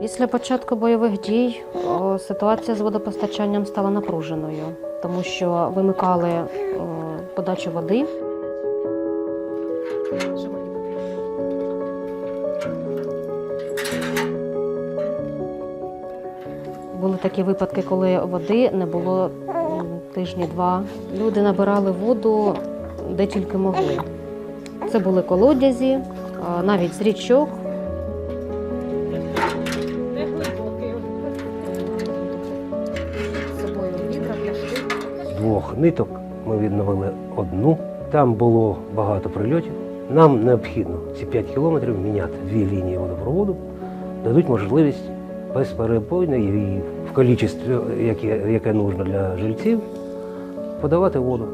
Після початку бойових дій ситуація з водопостачанням стала напруженою, тому що вимикали подачу води. Були такі випадки, коли води не було тижні два. Люди набирали воду де тільки могли. Це були колодязі, навіть з річок. Двох ниток ми відновили одну. Там було багато прильотів. Нам необхідно ці 5 кілометрів міняти дві лінії водопроводу, дадуть можливість безперебойно і в кількості, яке, яке нужно для жильців, подавати воду.